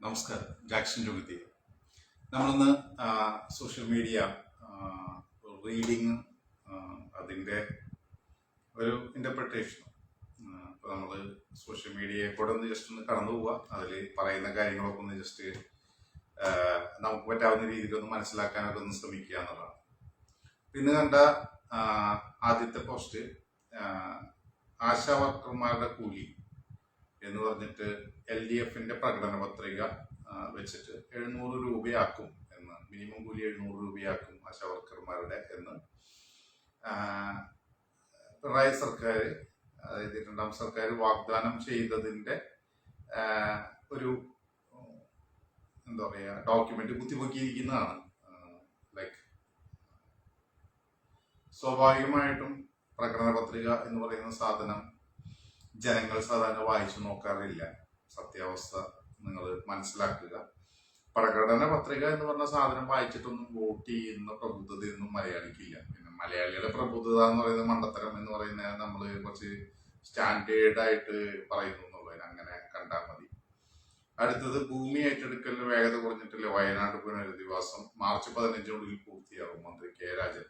നമസ്കാരം. ജാക്സൺ രോഗത്തി നമ്മളിന്ന് social media reading അതിന്റെ ഒരു ഇന്റർപ്രിട്ടേഷൻ ഇപ്പോൾ നമ്മൾ സോഷ്യൽ മീഡിയയെ കൂടെ ഒന്ന് ജസ്റ്റ് ഒന്ന് കടന്നു പോവുക അതിൽ പറയുന്ന കാര്യങ്ങളൊക്കെ ഒന്ന് ജസ്റ്റ് നമുക്ക് പറ്റാവുന്ന രീതിയിൽ ഒന്ന് മനസ്സിലാക്കാനൊക്കെ ഒന്ന് ശ്രമിക്കുക എന്നുള്ളതാണ്. പിന്നെ കണ്ട ആദ്യത്തെ പോസ്റ്റ് ആശാ വർക്കർമാരുടെ കൂലി എന്ന് പറഞ്ഞിട്ട് എൽ ഡി എഫിന്റെ പ്രകടന പത്രിക വെച്ചിട്ട് എഴുന്നൂറ് രൂപയാക്കും എന്ന് മിനിമം കൂലി എഴുന്നൂറ് രൂപയാക്കും ആശാവർക്കർമാരുടെ എന്ന്. പിണറായി സർക്കാർ അതായത് രണ്ടാം സർക്കാർ വാഗ്ദാനം ചെയ്തതിന്റെ ഒരു എന്താ പറയാ ഡോക്യുമെന്റ് കുത്തിപ്പൊക്കിയിരിക്കുന്നതാണ്. ലൈക്ക് സ്വാഭാവികമായിട്ടും പ്രകടന പത്രിക എന്ന് പറയുന്ന സാധനം ജനങ്ങൾ സാധാരണ വായിച്ചു നോക്കാറില്ല. സത്യാവസ്ഥ നിങ്ങൾ മനസ്സിലാക്കുക. പ്രകടന പത്രിക എന്ന് പറഞ്ഞ സാധനം വായിച്ചിട്ടൊന്നും വോട്ട് ചെയ്യുന്ന പ്രബുദ്ധതയൊന്നും മലയാളിക്കില്ല. പിന്നെ മലയാളികളുടെ പ്രബുദ്ധത എന്ന് പറയുന്നത് മണ്ടത്തരം എന്ന് പറയുന്ന നമ്മൾ കുറച്ച് സ്റ്റാൻഡേർഡ് ആയിട്ട് പറയുന്നു എന്നുള്ളതിന് അങ്ങനെ കണ്ടാൽ മതി. അടുത്തത് ഭൂമി ഏറ്റെടുക്കലിന് വേഗത കുറഞ്ഞിട്ടില്ല. വയനാട് പുനരധിവാസം മാർച്ച് പതിനഞ്ചിനുള്ളിൽ പൂർത്തിയാകും മന്ത്രി കെ രാജൻ.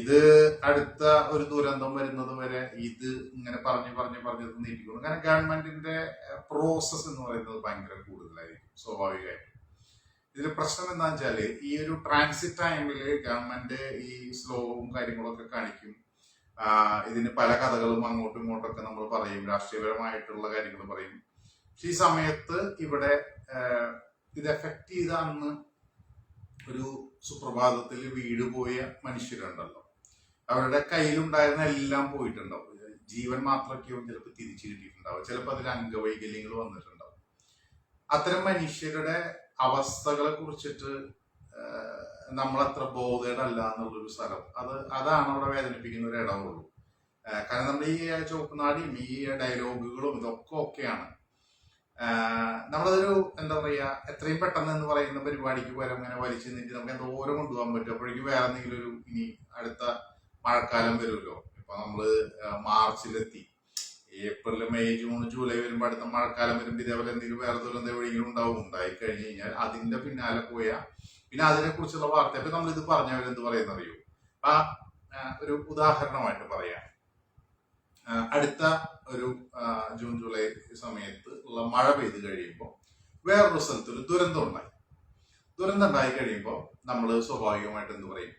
ഇത് അടുത്ത ഒരു ദുരന്തം വരുന്നത് വരെ ഇത് ഇങ്ങനെ പറഞ്ഞു പറഞ്ഞു പറഞ്ഞു അങ്ങനെ കാരണം ഗവൺമെന്റിന്റെ പ്രോസസ് എന്ന് പറയുന്നത് ഭയങ്കര കൂടുതലായിരിക്കും സ്വാഭാവികമായിട്ടും. ഇതിൽ പ്രശ്നം എന്താണെന്ന് വെച്ചാൽ ഈ ഒരു ട്രാൻസിറ്റ് ടൈമിൽ ഗവൺമെന്റ് ഈ സ്ലോവും കാര്യങ്ങളൊക്കെ കാണിക്കും. ഇതിന് പല കഥകളും അങ്ങോട്ടും ഇങ്ങോട്ടൊക്കെ നമ്മൾ പറയും രാഷ്ട്രീയപരമായിട്ടുള്ള കാര്യങ്ങൾ പറയും. പക്ഷെ ഈ സമയത്ത് ഇവിടെ ഇത് എഫക്ട് ചെയ്താന്ന് ഒരു സുപ്രഭാതത്തിൽ വീട് പോയ മനുഷ്യരുണ്ടല്ലോ. അവരുടെ കയ്യിലുണ്ടായിരുന്ന എല്ലാം പോയിട്ടുണ്ടാവും. ജീവൻ മാത്രമൊക്കെയാവും ചിലപ്പോൾ തിരിച്ചു കിട്ടിയിട്ടുണ്ടാവും ചിലപ്പോൾ അതിൽ അംഗവൈകല്യങ്ങൾ വന്നിട്ടുണ്ടാവും. അത്തരം മനുഷ്യരുടെ അവസ്ഥകളെ കുറിച്ചിട്ട് നമ്മളത്ര ബോധേടല്ല എന്നുള്ളൊരു സ്ഥലം. അത് അതാണ് അവിടെ വേദനിപ്പിക്കുന്ന ഒരു ഇടമുള്ളൂ കാരണം നമ്മുടെ ഈ ചോപ്പുനാടിയും ഈ ഡയലോഗുകളും ഇതൊക്കെ ഒക്കെയാണ്. നമ്മളതൊരു എന്താ പറയാ എത്രയും പെട്ടെന്ന് എന്ന് പറയുന്ന പരിപാടിക്ക് പകരം അങ്ങനെ വലിച്ചു നിന്നിട്ട് നമുക്ക് എന്തോരം കൊണ്ടുപോകാൻ പറ്റും? അപ്പോഴേക്കും വേറെ എന്തെങ്കിലും ഒരു ഇനി അടുത്ത മഴക്കാലം വരുമല്ലോ. ഇപ്പൊ നമ്മൾ മാർച്ചിലെത്തി. ഏപ്രിൽ മെയ് ജൂൺ ജൂലൈ വരുമ്പോൾ അടുത്ത മഴക്കാലം വരുമ്പോൾ ഇതേപോലെ എന്തെങ്കിലും വേറെ ദുരന്തം എവിടെയെങ്കിലും ഉണ്ടാവും. ഉണ്ടായി കഴിഞ്ഞു കഴിഞ്ഞാൽ അതിന്റെ പിന്നാലെ പോയ പിന്നെ അതിനെ കുറിച്ചുള്ള വാർത്ത. ഇപ്പൊ നമ്മൾ ഇത് പറഞ്ഞവരെന്ത് പറയുന്ന അറിയൂ ആ ഒരു ഉദാഹരണമായിട്ട് പറയാം. അടുത്ത ഒരു ജൂൺ ജൂലൈ സമയത്ത് ഉള്ള മഴ പെയ്ത് കഴിയുമ്പോൾ വേറൊരു സ്ഥലത്ത് ഒരു ദുരന്തം ഉണ്ടായി. ദുരന്തം ഉണ്ടായി കഴിയുമ്പോൾ നമ്മൾ സ്വാഭാവികമായിട്ട് എന്ത് പറയും?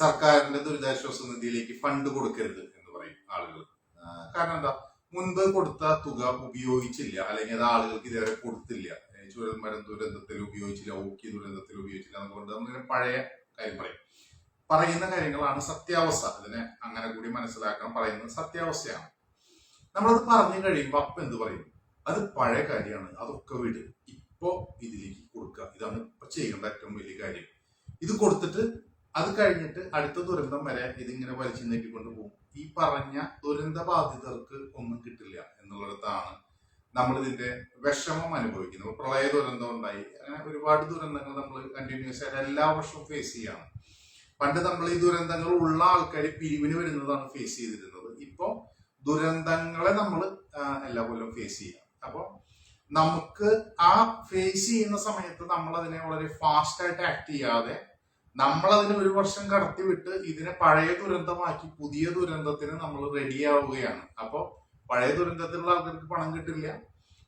സർക്കാരിന്റെ ദുരിതാശ്വാസ നിധിയിലേക്ക് ഫണ്ട് കൊടുക്കരുത് എന്ന് പറയും ആളുകൾ. കാരണം എന്താ? മുൻപ് കൊടുത്ത തുക ഉപയോഗിച്ചില്ല. അല്ലെങ്കിൽ അത് ആളുകൾക്ക് ഇതുവരെ കൊടുത്തില്ല. ചുരന്മരം ദുരന്തത്തിൽ ഉപയോഗിച്ചില്ല ഓക്കി ദുരന്തത്തിൽ ഉപയോഗിച്ചില്ല എന്നുകൊണ്ട് നമ്മളിങ്ങനെ പഴയ കാര്യം പറയും. പറയുന്ന കാര്യങ്ങളാണ് സത്യാവസ്ഥ. അതിനെ അങ്ങനെ കൂടി മനസ്സിലാക്കാൻ പറയുന്നത് സത്യാവസ്ഥയാണ്. നമ്മളത് പറഞ്ഞു കഴിയുമ്പോൾ അപ്പം എന്ത് പറയും? അത് പഴയ കാര്യമാണ്. അതൊക്കെ വിട്. ഇപ്പോ ഇതിലേക്ക് കൊടുക്കുക. ഇതാണ് ഇപ്പൊ ചെയ്യേണ്ട ഏറ്റവും വലിയ കാര്യം. ഇത് കൊടുത്തിട്ട് അത് കഴിഞ്ഞിട്ട് അടുത്ത ദുരന്തം വരെ ഇതിങ്ങനെ വലിച്ചു നീട്ടിക്കൊണ്ട് പോകും. ഈ പറഞ്ഞ ദുരന്ത ബാധിതർക്ക് ഒന്നും കിട്ടില്ല എന്നുള്ളിടത്താണ് നമ്മൾ ഇതിന്റെ വിഷമം അനുഭവിക്കുന്നത്. പ്രളയ ദുരന്തം ഉണ്ടായി. അങ്ങനെ ഒരുപാട് ദുരന്തങ്ങൾ നമ്മൾ കണ്ടിന്യൂസ് ആയിട്ട് എല്ലാ വർഷവും ഫേസ് ചെയ്യാണ്. പണ്ട് നമ്മൾ ഈ ദുരന്തങ്ങൾ ഉള്ള ആൾക്കാർ പിരിവിന് വരുന്നതാണ് ഫേസ് ചെയ്തിരുന്നത്. ഇപ്പൊ ദുരന്തങ്ങളെ നമ്മൾ എല്ലാ കൊല്ലം ഫേസ് ചെയ്യാം. അപ്പോൾ നമുക്ക് ആ ഫേസ് ചെയ്യുന്ന സമയത്ത് നമ്മൾ അതിനെ വളരെ ഫാസ്റ്റ് ആയിട്ട് ആക്ട് ചെയ്യാതെ നമ്മൾ അതിന് ഒരു വർഷം കടത്തിവിട്ട് ഇതിനെ പഴയ ദുരന്തമാക്കി പുതിയ ദുരന്തത്തിന് നമ്മൾ റെഡിയാവുകയാണ്. അപ്പോൾ പഴയ ദുരന്തത്തിലുള്ള ആൾക്കാർക്ക് പണം കിട്ടില്ല.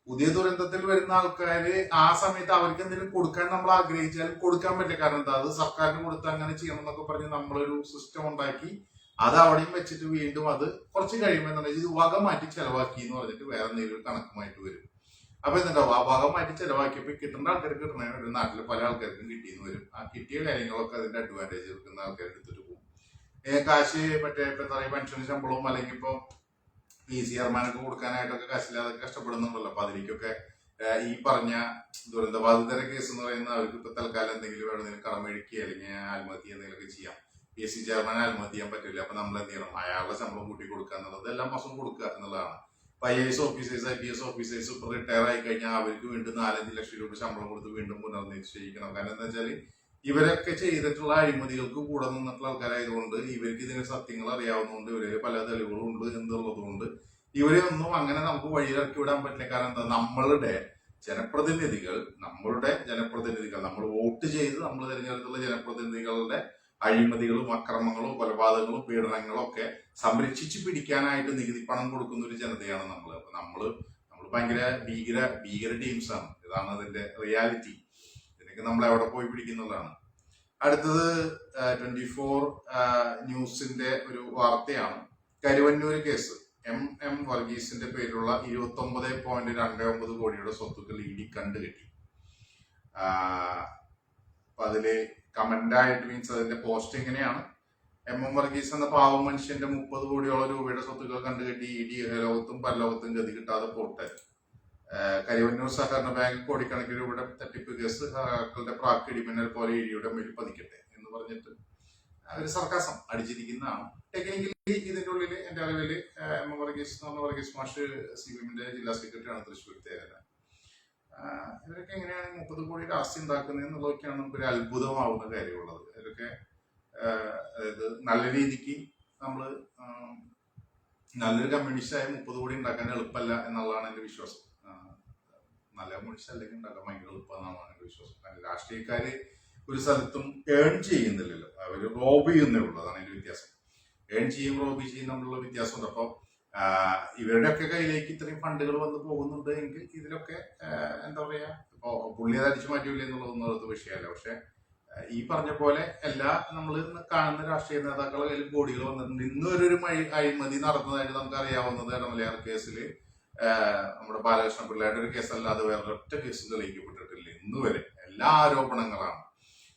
പുതിയ ദുരന്തത്തിൽ വരുന്ന ആൾക്കാര് ആ സമയത്ത് അവർക്ക് എന്തെങ്കിലും കൊടുക്കാൻ നമ്മൾ ആഗ്രഹിച്ചാൽ കൊടുക്കാൻ പറ്റില്ല. കാരണം എന്താ? അത് സർക്കാരിന് കൊടുത്ത് അങ്ങനെ ചെയ്യണം എന്നൊക്കെ പറഞ്ഞ് നമ്മളൊരു സിസ്റ്റം ഉണ്ടാക്കി അത് അവിടെയും വെച്ചിട്ട് വീണ്ടും അത് കുറച്ച് കഴിയുമ്പോൾ എന്താ ഇത് വക മാറ്റി ചെലവാക്കി എന്ന് പറഞ്ഞിട്ട് വേറെ എന്തെങ്കിലും കണക്കുമായിട്ട് വരും. അപ്പൊ എന്തുണ്ടാവും ആ ഭാഗം മാറ്റി ചെലവാക്കിയപ്പോ കിട്ടുന്ന ആൾക്കാർക്ക് കിട്ടണ. ഒരു നാട്ടിൽ പല ആൾക്കാർക്കും കിട്ടിയെന്ന് വരും. ആ കിട്ടിയ കാര്യങ്ങളൊക്കെ അതിന്റെ അഡ്വാന്റേജ് എടുക്കുന്ന ആൾക്കാർ എടുത്തിട്ട് പോകും. കാശ് മറ്റേ എന്താ പറയുക പെൻഷൻ ശമ്പളവും അല്ലെങ്കിൽ ഇപ്പൊ പി സി ആർമാനൊക്കെ കൊടുക്കാനായിട്ടൊക്കെ കാശില്ലാതെ കഷ്ടപ്പെടുന്നുണ്ടല്ലോ. അപ്പൊ അതിലേക്കൊക്കെ ഈ പറഞ്ഞ ദുരന്തബാധിതര കേസ് എന്ന് പറയുന്ന അവർക്ക് ഇപ്പൊ തൽക്കാലം എന്തെങ്കിലും വേണമെങ്കിലും കടമെഴുക്കുക അല്ലെങ്കിൽ ആത്മഹത്യ എന്തെങ്കിലുമൊക്കെ ചെയ്യാം. പി എസ് സി ചെയർമാൻ ആത്മഹത്യ ചെയ്യാൻ പറ്റില്ല. അപ്പൊ നമ്മൾ എന്ത് ചെയ്യണം? അയാളുടെ ശമ്പളം കൂട്ടി കൊടുക്കുക എന്നുള്ളത് എല്ലാ മാസവും കൊടുക്കുക എന്നുള്ളതാണ്. I S officers I P S officers ഇപ്പൊ റിട്ടയർ ആയി കഴിഞ്ഞാൽ അവർക്ക് വീണ്ടും നാലഞ്ച് ലക്ഷം രൂപ ശമ്പളം കൊടുത്ത് വീണ്ടും പുനർനിശ്ചയിക്കണം. കാരണം എന്താ വെച്ചാൽ ഇവരൊക്കെ ചെയ്തിട്ടുള്ള അഴിമതികൾക്ക് കൂടെ നിന്നിട്ടുള്ള ആൾക്കാരായതുകൊണ്ട് ഇവർക്ക് ഇതിന്റെ സത്യങ്ങൾ അറിയാവുന്നതുകൊണ്ട് ഇവർ പല തെളിവുകളും ഉണ്ട് എന്നുള്ളതുകൊണ്ട് ഇവരെ ഒന്നും അങ്ങനെ നമുക്ക് വഴിയിറക്കി വിടാൻ പറ്റില്ല. കാരണം എന്താ? നമ്മളുടെ ജനപ്രതിനിധികൾ നമ്മളുടെ ജനപ്രതിനിധികൾ നമ്മൾ വോട്ട് ചെയ്ത് നമ്മൾ തിരഞ്ഞെടുത്തുള്ള ജനപ്രതിനിധികളുടെ അഴിമതികളും അക്രമങ്ങളും കൊലപാതകങ്ങളും പീഡനങ്ങളും ഒക്കെ സംരക്ഷിച്ചു പിടിക്കാനായിട്ട് നികുതി പണം കൊടുക്കുന്ന ഒരു ജനതയാണ് നമ്മൾ അപ്പൊ നമ്മൾ നമ്മൾ ഭയങ്കര ഭീകര ഭീകര ടീംസ് ആണ്. ഇതാണ് അതിന്റെ റിയാലിറ്റി ഇതിനൊക്കെ നമ്മൾ എവിടെ പോയി പിടിക്കുന്നതാണ്. അടുത്തത് ട്വന്റി ഫോർ ന്യൂസിന്റെ ഒരു വാർത്തയാണ്. കരുവന്നൂർ കേസ്. എം എം വർഗീസിന്റെ പേരിലുള്ള ഇരുപത്തി ഒമ്പത് പോയിന്റ് രണ്ട് ഒമ്പത് കോടിയുടെ സ്വത്തുക്കൾ ഇ ഡി കണ്ടുകെട്ടി. അതിൽ കമന്റ് ആയിട്ട് മീൻസ് അതിന്റെ പോസ്റ്റ് എങ്ങനെയാണ് എം എം വർഗീസ് എന്ന പാവം മനുഷ്യന്റെ മുപ്പത് കോടിയോളം രൂപയുടെ സ്വത്തുക്കൾ കണ്ടുകെട്ടി ഇ. ഡി. ലോകത്തും പരലോകത്തും ഗതി കിട്ടാതെ പോട്ടെ. കരിവന്നൂർ സഹകരണ ബാങ്ക് കോടിക്കണക്കിന് രൂപയുടെ തട്ടിപ്പ് കേസ് സഹാക്കളുടെ പ്രാക്ക് ഇടിമിന്നൽ പോലെ ഇടിയുടെ മേൽ പതിക്കട്ടെ എന്ന് പറഞ്ഞിട്ട് ഒരു സർക്കാസം അടിച്ചിരിക്കുന്നതാണ്. ടെക്നിക്കലി ഇതിന്റെ ഉള്ളിൽ എന്റെ അറിവിൽ എം എം വർഗീസ് എന്ന് പറഞ്ഞ വർഗീസ് മാഷ് സി. പി. എമ്മിന്റെ ജില്ലാ സെക്രട്ടറിയാണ് തൃശ്ശൂർ തേരന ഇവരൊക്കെ എങ്ങനെയാണ് മുപ്പത് കോടിയുടെ ആസ്തി ഉണ്ടാക്കുന്നത് എന്നുള്ളതൊക്കെയാണ് നമുക്കൊരു അത്ഭുതമാവുന്ന കാര്യമുള്ളത്. ഇവരൊക്കെ അതായത് നല്ല രീതിക്ക് നമ്മൾ നല്ലൊരു കമ്മ്യൂണിസ്റ്റായ മുപ്പത് കോടി ഉണ്ടാക്കാൻ എളുപ്പമല്ല എന്നുള്ളതാണ് എന്റെ വിശ്വാസം. നല്ല കമ്മ്യൂണിസ്റ്റ് അല്ലെങ്കിൽ ഉണ്ടാക്കാൻ ഭയങ്കര എളുപ്പമെന്നാണ് എന്റെ വിശ്വാസം. കാരണം രാഷ്ട്രീയക്കാർ ഒരു സ്ഥലത്തും ഏൺ ചെയ്യുന്നില്ലല്ലോ. അവർ റോബ് ചെയ്യുന്നേ ഉള്ളൂ. അതാണ് എന്റെ വ്യത്യാസം. ഏൺ ചെയ്യും റോബ് ചെയ്യും തമ്മിലുള്ള വ്യത്യാസമുണ്ട്. അപ്പോൾ ഇവരുടെയൊക്കെ കയ്യിലേക്ക് ഇത്രയും ഫണ്ടുകൾ വന്നു പോകുന്നുണ്ട് എങ്കിൽ ഇതിലൊക്കെ എന്താ പറയാ ഇപ്പോ പുള്ളി അത് അടിച്ചു മാറ്റില്ല എന്നുള്ളതൊന്നും അടുത്ത വിഷയമല്ല. പക്ഷെ ഈ പറഞ്ഞ പോലെ എല്ലാ നമ്മൾ കാണുന്ന രാഷ്ട്രീയ നേതാക്കളുടെ കയ്യിൽ ബോഡികൾ വന്നിട്ടുണ്ട്. ഇന്നൊരു മഴ അഴിമതി നടന്നതായിട്ട് നമുക്ക് അറിയാവുന്നത് ഇടമലയാർ കേസിൽ നമ്മുടെ ബാലകൃഷ്ണ പിള്ളയുടെ ഒരു കേസല്ലാതെ വേറെ ഒറ്റ കേസ് തെളിയിക്കപ്പെട്ടിട്ടില്ല ഇന്ന് വരെ. എല്ലാ ആരോപണങ്ങളാണ്.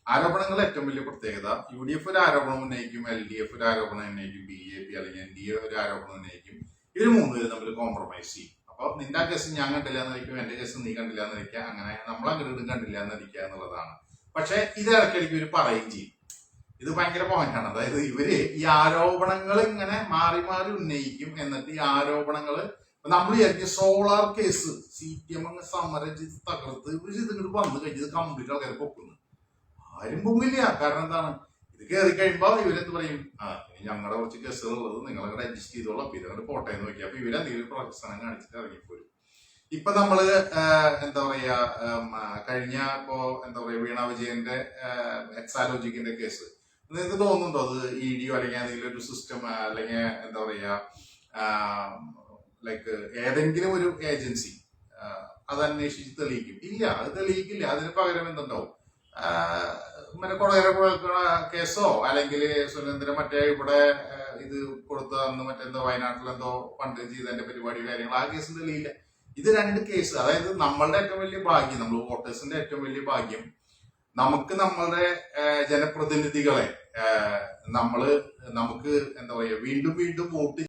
ആരോപണങ്ങൾ ഏറ്റവും വലിയ പ്രത്യേകത യു ഡി എഫ് ഒരു ആരോപണം ഉന്നയിക്കും എൽ ഡി എഫ് ഒരു ആരോപണം ഉന്നയിക്കും ബി ജെ പി അല്ലെങ്കിൽ എൻ ഡി എ ഒരു ആരോപണം ഉന്നയിക്കും. ഇവർ മൂന്നുപേരും തമ്മിൽ കോംപ്രമൈസ് ചെയ്യും. അപ്പൊ നിന്റെ കേസ് ഞാൻ കണ്ടില്ല എന്നിരിക്കും എന്റെ കേസ് നീ കണ്ടില്ല എന്നിരിക്കുക അങ്ങനെ നമ്മളെ ഗ്രിഡും കണ്ടില്ല എന്നിരിക്കുക എന്നുള്ളതാണ്. പക്ഷെ ഇത് ഇടയ്ക്കിടയ്ക്ക് ഇവർ പറയും ചെയ്യും. ഇത് ഭയങ്കര പോയിന്റാണ് അതായത് ഇവർ ഈ ആരോപണങ്ങൾ ഇങ്ങനെ മാറി മാറി ഉന്നയിക്കും എന്നിട്ട് ഈ ആരോപണങ്ങൾ നമ്മൾ വിചാരിക്കും solar case C P M അങ്ങ് സമരം ചെയ്ത് തകർത്ത് ഇവർ ഇത് ഇങ്ങോട്ട് വന്നു കഴിഞ്ഞത് കംപ്ലീറ്റ് ആൾക്കാരെ പൊക്കുന്നു. ആരും പൊങ്ങില്ല കാരണം എന്താണ്? ഇത് കയറി കഴിയുമ്പോ ഇവരെന്ത് പറയും? ആ ഇനി ഞങ്ങളുടെ കുറച്ച് ഉള്ളത് നിങ്ങളങ്ങടെ അഡ്ജസ്റ്റ് ചെയ്തോളാം. അപ്പൊ ഇതങ്ങോട്ട് പോട്ടെ എന്ന് നോക്കി അപ്പൊ ഇവരെന്തെങ്കിലും പ്രവർത്തനം കാണിച്ചിട്ട് ഇറങ്ങിപ്പോരും. ഇപ്പൊ നമ്മൾ എന്താ പറയാ കഴിഞ്ഞ ഇപ്പോ എന്താ പറയാ വീണ വിജയന്റെ എക്സാലോജിക്കിന്റെ കേസ് നിങ്ങൾക്ക് തോന്നുന്നുണ്ടോ അത് ഇ ഡിയോ അല്ലെങ്കിൽ എന്തെങ്കിലും ഒരു സിസ്റ്റം അല്ലെങ്കിൽ എന്താ പറയാ ലൈക്ക് ഏതെങ്കിലും ഒരു ഏജൻസി അത് അന്വേഷിച്ച് തെളിയിക്കും. ഇല്ല അത് തെളിയിക്കില്ല. അതിന് പകരം എന്തുണ്ടാവും? മറ്റേ കൊടകര കേസോ അല്ലെങ്കിൽ സുരേന്ദ്രൻ മറ്റേ ഇവിടെ ഇത് കൊടുത്ത അന്ന് മറ്റെന്തോ വയനാട്ടിലെന്തോ പണ്ട് ചെയ്തതിന്റെ പരിപാടി കാര്യങ്ങൾ ആ കേസ് തെളിയില്ല ഇത് രണ്ട് കേസ് അതായത് നമ്മളുടെ ഏറ്റവും വലിയ ഭാഗ്യം നമ്മൾ വോട്ടേഴ്സിന്റെ ഏറ്റവും വലിയ ഭാഗ്യം നമുക്ക് നമ്മളുടെ ജനപ്രതിനിധികളെ നമ്മൾ നമുക്ക് എന്താ പറയാ വീണ്ടും വീണ്ടും വോട്ട്